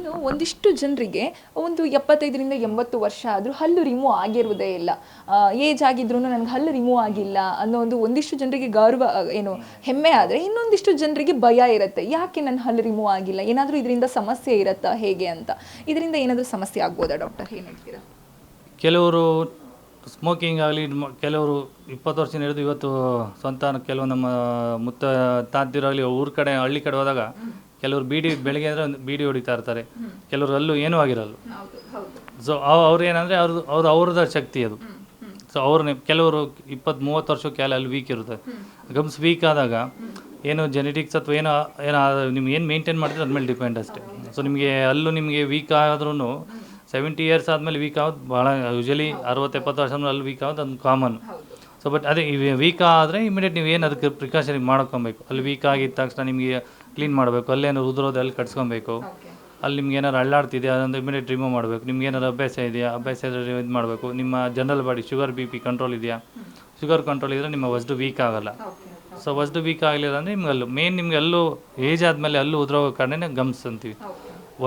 ಇನ್ನು ಒಂದಿಷ್ಟು ಜನರಿಗೆ ಒಂದು ಎಪ್ಪತ್ತೈದರಿಂದ ಎಂಬತ್ತು ವರ್ಷ ಆದರೂ ಹಲ್ಲು ರಿಮೂವ್ ಆಗಿರುವುದೇ ಇಲ್ಲ. ಏಜ್ ಆಗಿದ್ರೂ ನನಗೆ ಹಲ್ಲು ರಿಮೂವ್ ಆಗಿಲ್ಲ ಅನ್ನೋ ಒಂದು ಒಂದಿಷ್ಟು ಜನರಿಗೆ ಗೌರವ ಏನು ಹೆಮ್ಮೆ ಆದರೆ ಇನ್ನೊಂದಿಷ್ಟು ಜನರಿಗೆ ಭಯ ಇರುತ್ತೆ. ಯಾಕೆ ನನ್ನ ಹಲ್ಲು ರಿಮೂವ್ ಆಗಿಲ್ಲ? ಏನಾದರೂ ಇದರಿಂದ ಸಮಸ್ಯೆ ಇರುತ್ತಾ? ಹೇಗೆ ಅಂತ. ಇದರಿಂದ ಏನಾದರೂ ಸಮಸ್ಯೆ ಆಗ್ಬೋದಾ ಡಾಕ್ಟರ್ ಏನು ಹೇಳ್ತೀರಾ? ಕೆಲವರು ಸ್ಮೋಕಿಂಗ್ ಆಗಲಿ ಕೆಲವರು ಇಪ್ಪತ್ತು ವರ್ಷ ಹಿಡಿದು ಇವತ್ತು ಸ್ವಂತ ಕೆಲವು ನಮ್ಮ ಮುತ್ತ ತಾತಿರಾಗಲಿ ಊರ ಕಡೆ ಹಳ್ಳಿ ಕಡೆ ಹೋದಾಗ ಕೆಲವರು ಬೀಡಿ ಬೆಳಗ್ಗೆ ಅಂದರೆ ಒಂದು ಬೀಡಿ ಹೊಡಿತಾ ಇರ್ತಾರೆ. ಕೆಲವರು ಅಲ್ಲೂ ಏನೂ ಆಗಿರಲ್ಲ. ಸೊ ಅವ್ರು ಏನಂದರೆ ಅವ್ರದ್ದು ಅವ್ರು ಅವ್ರದ್ದು ಶಕ್ತಿ ಅದು. ಸೊ ಅವ್ರನ್ನ ಕೆಲವರು ಇಪ್ಪತ್ತು ಮೂವತ್ತು ವರ್ಷಕ್ಕೆ ಅಲ್ಲಿ ಅಲ್ಲಿ ವೀಕ್ ಇರುತ್ತೆ. ಗಮ್ಸ್ ವೀಕ್ ಆದಾಗ ಏನು ಜೆನೆಟಿಕ್ಸ್ ಅಥವಾ ಏನೋ ಏನೋ ನಿಮ್ಗೆ ಏನು ಮೇಂಟೈನ್ ಮಾಡಿದ್ರೆ ಅದ್ರ ಮೇಲೆ ಡಿಪೆಂಡ್ ಅಷ್ಟೇ ಸೊ ನಿಮಗೆ ಅಲ್ಲೂ ನಿಮಗೆ ವೀಕ್ ಆದ್ರೂ ಸೆವೆಂಟಿ ಇಯರ್ಸ್ ಆದಮೇಲೆ ವೀಕ್ ಆಗೋದು ಭಾಳ ಯೂಶಲಿ ಅರವತ್ತು ಎಪ್ಪತ್ತು ವರ್ಷ ಅಲ್ಲಿ ವೀಕ್ ಆಗೋದು ಅದು ಕಾಮನ್ ಸೊ ಬಟ್ ಅದೇ ವೀಕ್ ಆದರೆ ಇಮಿಡಿಯೇಟ್ ನೀವು ಏನು ಅದಕ್ಕೆ ಪ್ರಿಕಾಷನ್ ಮಾಡ್ಕೊಬೇಕು. ಅಲ್ಲಿ ವೀಕ್ ಆಗಿದ್ದ ತಕ್ಷಣ ನಿಮಗೆ ಕ್ಲೀನ್ ಮಾಡಬೇಕು. ಅಲ್ಲೇನು ಉದುರೋದು ಅಲ್ಲಿ ಕಟ್ಸ್ಕೊಬೇಕು. ಅಲ್ಲಿ ನಿಮ್ಗೆ ಏನಾರು ಅಳ್ಳಾಡ್ತಿದೆ ಅದೊಂದು ಇಮಿಡಿಯೇಟ್ ರಿಮೂವ್ ಮಾಡಬೇಕು. ನಿಮ್ಗೆ ಏನಾರು ಅಭ್ಯಾಸ ಇದೆಯಾ ಅಭ್ಯಾಸ ಇದ್ರೆ ಇದು ಮಾಡಬೇಕು. ನಿಮ್ಮ general body sugar B P control ಇದೆಯಾ? ಶುಗರ್ ಕಂಟ್ರೋಲ್ ಇದ್ದರೆ ನಿಮ್ಮ ವಸ್ತು ವೀಕ್ ಆಗಲ್ಲ. ಸೊ ವಸ್ತು ವೀಕ್ ಆಗಲಿಲ್ಲ ಅಂದರೆ ನಿಮ್ಗೆ ಅಲ್ಲೂ ಮೇನ್ ನಿಮ್ಗೆ ಅಲ್ಲೂ ಏಜ್ ಆದಮೇಲೆ ಅಲ್ಲೂ ಉದುರೋಗೋ ಕಾರಣನೇ ಗಮ್ಸ್ ಅಂತೀವಿ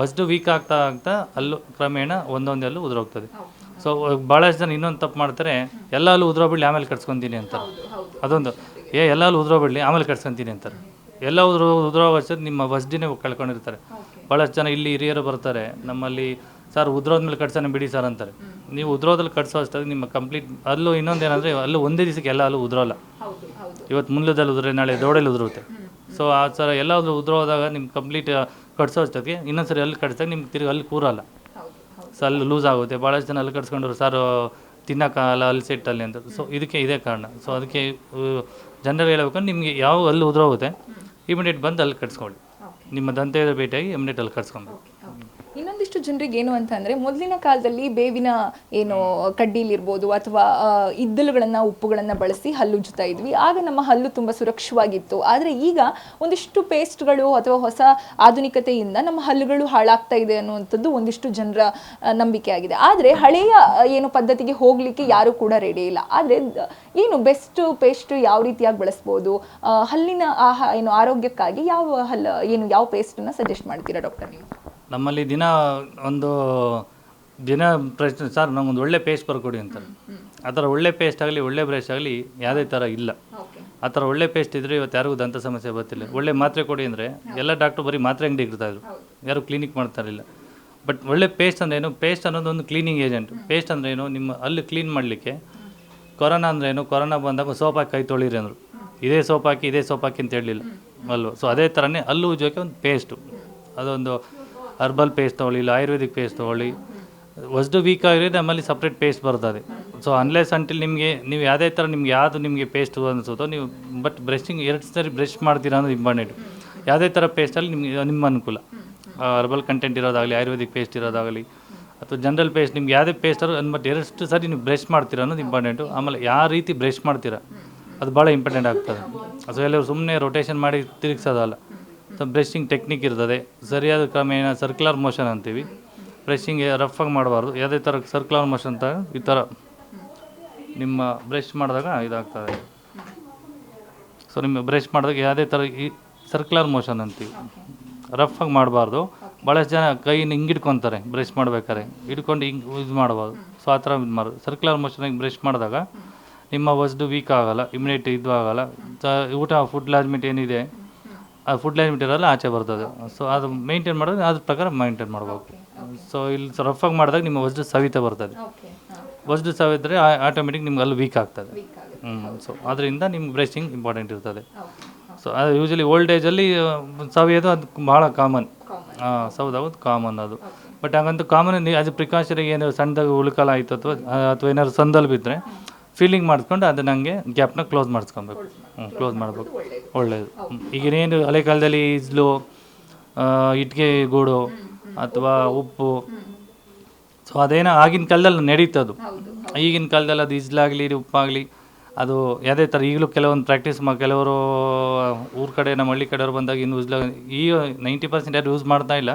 ವಸ್ತು ವೀಕ್ ಆಗ್ತಾ ಆಗ್ತಾ ಅಲ್ಲೂ ಕ್ರಮೇಣ ಒಂದೊಂದೇ ಅಲ್ಲೂ ಉದುರೋಗ್ತದೆ ಸೊ ಭಾಳಷ್ಟು ಜನ ಇನ್ನೊಂದು ತಪ್ಪು ಮಾಡ್ತಾರೆ. ಎಲ್ಲ ಅಲ್ಲೂ ಉದುರೋಬಿಡ್ಲಿ ಆಮೇಲೆ ಕಟ್ಸ್ಕೊತೀನಿ ಅಂತಾರೆ. ಅದೊಂದು ಏ ಎಲ್ಲ ಅಲ್ಲೂ ಉದುರೋಬಿಡ್ಲಿ ಆಮೇಲೆ ಕಟ್ಸ್ಕೊತೀನಿ ಅಂತಾರೆ. ಎಲ್ಲ ಉದುರೋ ನಿಮ್ಮ ವರ್ಷದ ನಿಮ್ಮ ವಸ್ಡಿನೇ ಕಳ್ಕೊಂಡಿರ್ತಾರೆ. ಭಾಳಷ್ಟು ಜನ ಇಲ್ಲಿ ಹಿರಿಯರು ಬರ್ತಾರೆ. ನಮ್ಮಲ್ಲಿ ಸರ್ ಉದ್ರೋದ್ಮೇಲೆ ಕಟ್ಸೋಣ ಬಿಡಿ ಸರ್ ಅಂತಾರೆ. ನೀವು ಉದ್ರೋದಲ್ಲಿ ಕಟ್ಸೋ ಅಷ್ಟಾಗಿ ನಿಮ್ಮ ಕಂಪ್ಲೀಟ್ ಅಲ್ಲೂ ಇನ್ನೊಂದೇನಂದರೆ ಅಲ್ಲೂ ಒಂದೇ ದಿವಸಕ್ಕೆ ಎಲ್ಲ ಅಲ್ಲೂ ಉದ್ರೋಲ್ಲ. ಇವತ್ತು ಮುಲ್ಲದಲ್ಲಿ ಉದ್ರೆ ನಾಳೆ ದೌಡಲ್ಲಿ ಉದುರುತ್ತೆ ಸೊ ಆ ಥರ ಎಲ್ಲಾದರೂ ಉದ್ರೋದಾಗ ನಿಮ್ಮ ಕಂಪ್ಲೀಟ್ ಕಟ್ಸೋ ಅಷ್ಟೊತ್ತಿಗೆ ಇನ್ನೊಂದ್ಸರಿ ಅಲ್ಲಿ ಕಟ್ಸಿದಾಗ ನಿಮ್ಗೆ ತಿರುಗಿ ಅಲ್ಲಿ ಕೂರಲ್ಲ. ಸೊ ಅಲ್ಲಿ ಲೂಸ್ ಆಗುತ್ತೆ. ಭಾಳಷ್ಟು ಜನ ಅಲ್ಲಿ ಕಟ್ಸ್ಕೊಂಡ್ರು ಸರ್ ತಿನ್ನೋಕ್ಕಾಗಲ್ಲ ಅಲ್ಲಿ ಸೆಟ್ಟಲ್ಲಿ ಅಂತ. ಸೊ ಇದಕ್ಕೆ ಇದೇ ಕಾರಣ. ಸೊ ಅದಕ್ಕೆ ಜನರಿಗೆ ಹೇಳ್ಬೇಕಂದ್ರೆ ನಿಮಗೆ ಯಾವ ಅಲ್ಲಿ ಉದುರೋಗುತ್ತೆ ಇಮಿಡಿಯೇಟ್ ಬಂದು ಅಲ್ಲಿ ಕಟ್ಸ್ಕೊಳ್ಳಿ. ನಿಮ್ಮ ದಂತೆಯ ಭೇಟಿಯಾಗಿ ಇಮಿಡಿಯೇಟ್ ಅಲ್ಲಿ ಇನ್ನೊಂದಿಷ್ಟು ಜನರಿಗೆ ಏನು ಅಂತ ಅಂದರೆ, ಮೊದಲಿನ ಕಾಲದಲ್ಲಿ ಬೇವಿನ ಏನು ಕಡ್ಡಿಲಿರ್ಬೋದು ಅಥವಾ ಇದ್ದಲುಗಳನ್ನು, ಉಪ್ಪುಗಳನ್ನು ಬಳಸಿ ಹಲ್ಲು ಉಜ್ಜುತ್ತಾ ಇದ್ವಿ. ಆಗ ನಮ್ಮ ಹಲ್ಲು ತುಂಬ ಸುರಕ್ಷವಾಗಿತ್ತು. ಆದರೆ ಈಗ ಒಂದಿಷ್ಟು ಪೇಸ್ಟ್ಗಳು ಅಥವಾ ಹೊಸ ಆಧುನಿಕತೆಯಿಂದ ನಮ್ಮ ಹಲ್ಲುಗಳು ಹಾಳಾಗ್ತಾ ಇದೆ ಅನ್ನುವಂಥದ್ದು ಒಂದಿಷ್ಟು ಜನರ ನಂಬಿಕೆ ಆಗಿದೆ. ಆದರೆ ಹಳೆಯ ಏನು ಪದ್ಧತಿಗೆ ಹೋಗಲಿಕ್ಕೆ ಯಾರೂ ಕೂಡ ರೆಡಿ ಇಲ್ಲ. ಆದರೆ ಏನು ಬೆಸ್ಟ್ ಪೇಸ್ಟ್ ಯಾವ ರೀತಿಯಾಗಿ ಬಳಸ್ಬೋದು? ಹಲ್ಲಿನ ಆಹ, ಏನು ಆರೋಗ್ಯಕ್ಕಾಗಿ ಯಾವ ಹಲ್ಲು, ಏನು ಯಾವ ಪೇಸ್ಟನ್ನು ಸಜೆಸ್ಟ್ ಮಾಡ್ತೀರಾ ಡಾಕ್ಟರ್ ನೀವು? ನಮ್ಮಲ್ಲಿ ದಿನ ಒಂದು ದಿನ ಪ್ರಶ್ನೆ ಸರ್ ನಮಗೊಂದು ಒಳ್ಳೆ ಪೇಸ್ಟ್ ಬರ್ಕೊಡಿ ಅಂತಾರೆ. ಆ ಥರ ಒಳ್ಳೆ ಪೇಸ್ಟ್ ಆಗಲಿ ಒಳ್ಳೆ ಬ್ರಷ್ ಆಗಲಿ ಯಾವುದೇ ಥರ ಇಲ್ಲ. ಆ ಥರ ಒಳ್ಳೆ ಪೇಸ್ಟ್ ಇದ್ದರೆ ಇವತ್ತು ಯಾರಿಗೂ ದಂತ ಸಮಸ್ಯೆ ಬರ್ತಿಲ್ಲ. ಒಳ್ಳೆ ಮಾತ್ರೆ ಕೊಡಿ ಅಂದರೆ ಎಲ್ಲ ಡಾಕ್ಟ್ರು ಬರೀ ಮಾತ್ರೆ ಅಂಗಡಿ ಇರ್ತಾಯಿದ್ರು ಯಾರು ಕ್ಲಿನಿಕ್ ಮಾಡ್ತಾ ಇರಲಿಲ್ಲ ಬಟ್ ಒಳ್ಳೆ ಪೇಸ್ಟ್ ಅಂದ್ರೆ ಏನು? ಪೇಸ್ಟ್ ಅನ್ನೋದು ಒಂದು ಕ್ಲೀನಿಂಗ್ ಏಜೆಂಟ್ ಪೇಸ್ಟ್ ಅಂದ್ರೆ ಏನು? ನಿಮ್ಮ ಅಲ್ಲಿ ಕ್ಲೀನ್ ಮಾಡಲಿಕ್ಕೆ ಕೊರೋನಾ ಅಂದ್ರೆ ಏನು? ಕೊರೋನಾ ಬಂದಾಗ ಸೋಪ್ ಹಾಕಿ ಕೈ ತೊಳಿರಿ ಅಂದರು. ಇದೇ ಸೋಪ್ ಹಾಕಿ ಇದೇ ಸೋಪ್ ಹಾಕಿ ಅಂತ ಹೇಳಲಿಲ್ಲ ಅಲ್ವ? ಸೊ ಅದೇ ಥರನೇ ಅಲ್ಲೂ ಉಜ್ಜೋಕೆ ಒಂದು ಪೇಸ್ಟು ಅದೊಂದು ಹರ್ಬಲ್ ಪೇಸ್ಟ್ ತೊಗೊಳ್ಳಿ, ಇಲ್ಲ ಆಯುರ್ವೇದಿಕ್ ಪೇಸ್ಟ್ ತೊಗೊಳ್ಳಿ. ವಸ್ಟು ವೀಕ್ ಆಗಿರೋ ನಮ್ಮಲ್ಲಿ ಸಪ್ರೇಟ್ ಪೇಸ್ಟ್ ಬರ್ತದೆ ಸೊ ಅನ್ಲೆಸ್ ಅಂಟಿಲ್ ನಿಮಗೆ, ನೀವು ಯಾವುದೇ ಥರ ನಿಮ್ಗೆ ಯಾವುದು ನಿಮಗೆ ಪೇಸ್ಟ್ ಅನಿಸುತ್ತೋ, ನೀವು ಬಟ್ ಬ್ರಷಿಂಗ್ ಎರಡು ಸರಿ ಬ್ರಷ್ ಮಾಡ್ತೀರಾ ಅನ್ನೋದು ಇಂಪಾರ್ಟೆಂಟ್ ಯಾವುದೇ ಥರ ಪೇಸ್ಟಲ್ಲಿ ನಿಮಗೆ, ನಿಮ್ಮ ಅನುಕೂಲ. ಹರ್ಬಲ್ ಕಂಟೆಂಟ್ ಇರೋದಾಗಲಿ ಆಯುರ್ವೇದಿಕ್ ಪೇಸ್ಟ್ ಇರೋದಾಗಲಿ, ಅಥವಾ ಜನರಲ್ ಪೇಸ್ಟ್ ನಿಮ್ಗೆ ಯಾವುದೇ ಪೇಸ್ಟ್ ಬಟ್ ಎರಡು ಸರಿ ನೀವು ಬ್ರಷ್ ಮಾಡ್ತೀರಾ ಅನ್ನೋದು ಇಂಪಾರ್ಟೆಂಟು ಆಮೇಲೆ ಯಾವ ರೀತಿ ಬ್ರಷ್ ಮಾಡ್ತೀರಾ, ಅದು ಭಾಳ ಇಂಪಾರ್ಟೆಂಟ್ ಆಗ್ತದೆ. ಸೊ ಎಲ್ಲರೂ ಸುಮ್ಮನೆ ರೊಟೇಷನ್ ಮಾಡಿ ತಿರುಗಿಸೋದಲ್ಲ. ಬ್ರಷಿಂಗ್ ಟೆಕ್ನಿಕ್ ಇರ್ತದೆ. ಸರಿಯಾದ ಕ್ರಮೇಣ ಸರ್ಕ್ಯುಲರ್ ಮೋಷನ್ ಅಂತೀವಿ. ಬ್ರಷಿಂಗ್ ಆಗಿ ಮಾಡಬಾರ್ದು. ಯಾವುದೇ ಥರ ಸರ್ಕ್ಯುಲರ್ ಮೋಷನ್ ಅಂತ ಈ ಥರ ನಿಮ್ಮ ಬ್ರಷ್ ಮಾಡಿದಾಗ ಇದಾಗ್ತದೆ. ಸೊ ನಿಮ್ಮ ಬ್ರಷ್ ಮಾಡಿದಾಗ ಯಾವುದೇ ಥರ ಈ ಸರ್ಕ್ಯುಲರ್ ಮೋಷನ್ ಅಂತೀವಿ. ರಫ್ ಆಗಿ ಮಾಡಬಾರ್ದು. ಭಾಳಷ್ಟು ಜನ ಕೈನ ಹಿಂಗೆ ಹಿಡ್ಕೊತಾರೆ ಬ್ರಷ್ ಮಾಡ್ಬೇಕಾದ್ರೆ. ಹಿಡ್ಕೊಂಡು ಹಿಂಗೆ ಯೂಸ್ ಮಾಡಬಾರ್ದು. ಸೊ ಆ ಥರ ಇದು ಮಾಡೋದು ಸರ್ಕ್ಯುಲರ್ ಮೋಷನಾಗಿ ಬ್ರಷ್ ಮಾಡಿದಾಗ ನಿಮ್ಮ ವಸ್ತು ವೀಕ್ ಆಗೋಲ್ಲ ಇಮ್ಯುನಿಟಿ ಇದು ಆಗೋಲ್ಲ. ಊಟ ಫುಡ್ ಲಾಜ್ಮೆಂಟ್ ಏನಿದೆ ಆ ಫುಡ್ ಲೈನ್ ಇರಲ್ಲ ಆಚೆ ಬರ್ತದೆ. ಸೊ ಅದು ಮೇಂಟೈನ್ ಮಾಡಿದ್ರೆ ಅದ್ರ ಪ್ರಕಾರ ಮೇಂಟೈನ್ ಮಾಡಬೇಕು. ಸೊ ಇಲ್ಲಿ ರಫ್ ಆಗಿ ಮಾಡಿದಾಗ ನಿಮ್ಮ ವಸ್ತು ಸವಿತ ಬರ್ತದೆ. ವಸ್ತು ಸವಿದ್ರೆ ಆಟೋಮೆಟಿಕ್ ನಿಮ್ಗೆ ಅಲ್ಲಿ ವೀಕ್ ಆಗ್ತದೆ. ಹ್ಞೂ ಸೊ ಅದರಿಂದ ನಿಮ್ಗೆ ಬ್ರಷಿಂಗ್ ಇಂಪಾರ್ಟೆಂಟ್ ಇರ್ತದೆ. ಸೊ ಅದು ಯೂಶಲಿ ಓಲ್ಡ್ ಏಜಲ್ಲಿ ಸವಿಯೋದು ಅದು ಭಾಳ ಕಾಮನ್ ಹಾಂ ಸೌದಾಗೋದು ಕಾಮನ್ ಅದು. ಬಟ್ ಹಾಗಂತೂ ಕಾಮನ್ ಅದು ಪ್ರಿಕಾಷನಿಗೆ ಏನಾದ್ರು ಸಣ್ಣದಾಗ ಉಳುಕಲ ಆಯಿತು ಅಥವಾ ಅಥವಾ ಏನಾದ್ರು ಸಂದಲ್ಲಿ ಬಿದ್ದರೆ ಫೀಲಿಂಗ್ ಮಾಡಿಸ್ಕೊಂಡು ಅದು ನನಗೆ ಗ್ಯಾಪ್ನ ಕ್ಲೋಸ್ ಮಾಡಿಸ್ಕೊಬೇಕು. ಹ್ಞೂ ಕ್ಲೋಸ್ ಮಾಡಬೇಕು. ಒಳ್ಳೆಯದು ಈಗಿನೇನು ಹಳೆ ಕಾಲದಲ್ಲಿ ಇಸ್ಲು ಇಟ್ಟಿಗೆ ಗೂಡು ಅಥವಾ ಉಪ್ಪು. ಸೊ ಅದೇನೋ ಆಗಿನ ಕಾಲದಲ್ಲಿ ನಡೀತದು ಈಗಿನ ಕಾಲದಲ್ಲಿ ಅದು ಇಜ್ಲಾಗಲಿ ಉಪ್ಪಾಗಲಿ ಅದು ಯಾವುದೇ ಥರ ಈಗಲೂ ಕೆಲವೊಂದು ಪ್ರಾಕ್ಟೀಸ್ ಮಾ ಕೆಲವರು ಊರ ಕಡೆ ನಮ್ಮ ಹಳ್ಳಿ ಕಡೆಯವ್ರು ಬಂದಾಗ ಇನ್ನು ಉಜ್ಲ ಈಗ ನೈಂಟಿ ಪರ್ಸೆಂಟ್ ಯಾರು ಯೂಸ್ ಮಾಡ್ತಾ ಇಲ್ಲ.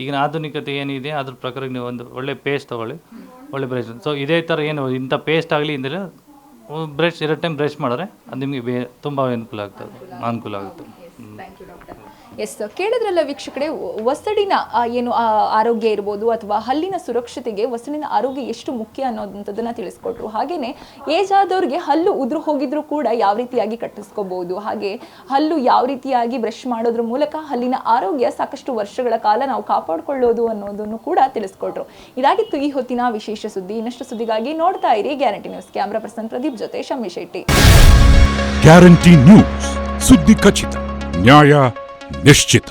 ಈಗಿನ ಆಧುನಿಕತೆ ಏನಿದೆ ಅದ್ರ ಪ್ರಕಾರ ನೀವು ಒಂದು ಒಳ್ಳೆ ಪೇಸ್ಟ್ ತೊಗೊಳ್ಳಿ. ಒಳ್ಳೆ ಬ್ರಷ್ ಸೊ ಇದೇ ಥರ ಏನು ಇಂಥ ಪೇಸ್ಟ್ ಆಗಲಿ ಇಂದ್ರೆ ಬ್ರಷ್ ಎರಡು ಟೈಮ್ ಬ್ರಷ್ ಮಾಡಿದ್ರೆ ಅದು ನಿಮಗೆ ಬೇ ತುಂಬ ಅನುಕೂಲ ಆಗ್ತದೆ, ಅನುಕೂಲ ಆಗುತ್ತೆ. ಎಸ್, ಕೇಳಿದ್ರಲ್ಲ ವೀಕ್ಷಕರೆ ಒಸಡಿನ ಏನು ಆರೋಗ್ಯ ಇರ್ಬೋದು ಅಥವಾ ಹಲ್ಲಿನ ಸುರಕ್ಷತೆಗೆ ಒಸಡಿನ ಆರೋಗ್ಯ ಎಷ್ಟು ಮುಖ್ಯ ಅನ್ನೋದಂಥದ್ದನ್ನ ತಿಳಿಸ್ಕೊಟ್ರು. ಹಾಗೇನೆ, ಏಜ್ ಆದವ್ರಿಗೆ ಹಲ್ಲು ಉದುರು ಹೋಗಿದ್ರು ಕೂಡ ಯಾವ ರೀತಿಯಾಗಿ ಕಟ್ಟಿಸ್ಕೋಬಹುದು ಹಾಗೆ ಹಲ್ಲು ಯಾವ ರೀತಿಯಾಗಿ ಬ್ರಷ್ ಮಾಡೋದ್ರ ಮೂಲಕ ಹಲ್ಲಿನ ಆರೋಗ್ಯ ಸಾಕಷ್ಟು ವರ್ಷಗಳ ಕಾಲ ನಾವು ಕಾಪಾಡಿಕೊಳ್ಳೋದು ಅನ್ನೋದನ್ನು ಕೂಡ ತಿಳಿಸ್ಕೊಟ್ರು. ಇದಾಗಿತ್ತು ಈ ಹೊತ್ತಿನ ವಿಶೇಷ ಸುದ್ದಿ. ಇನ್ನಷ್ಟು ಸುದ್ದಿಗಾಗಿ ನೋಡ್ತಾ ಇರಿ guarantee news. Camera person Pradeep ಜೊತೆ ಶಮ್ಮಿ ಶೆಟ್ಟಿ ಗ್ಯಾರಂಟಿ ನ್ಯೂಸ್. ಸುದ್ದಿ ಖಚಿತ. ನ್ಯಾಯ निश्चित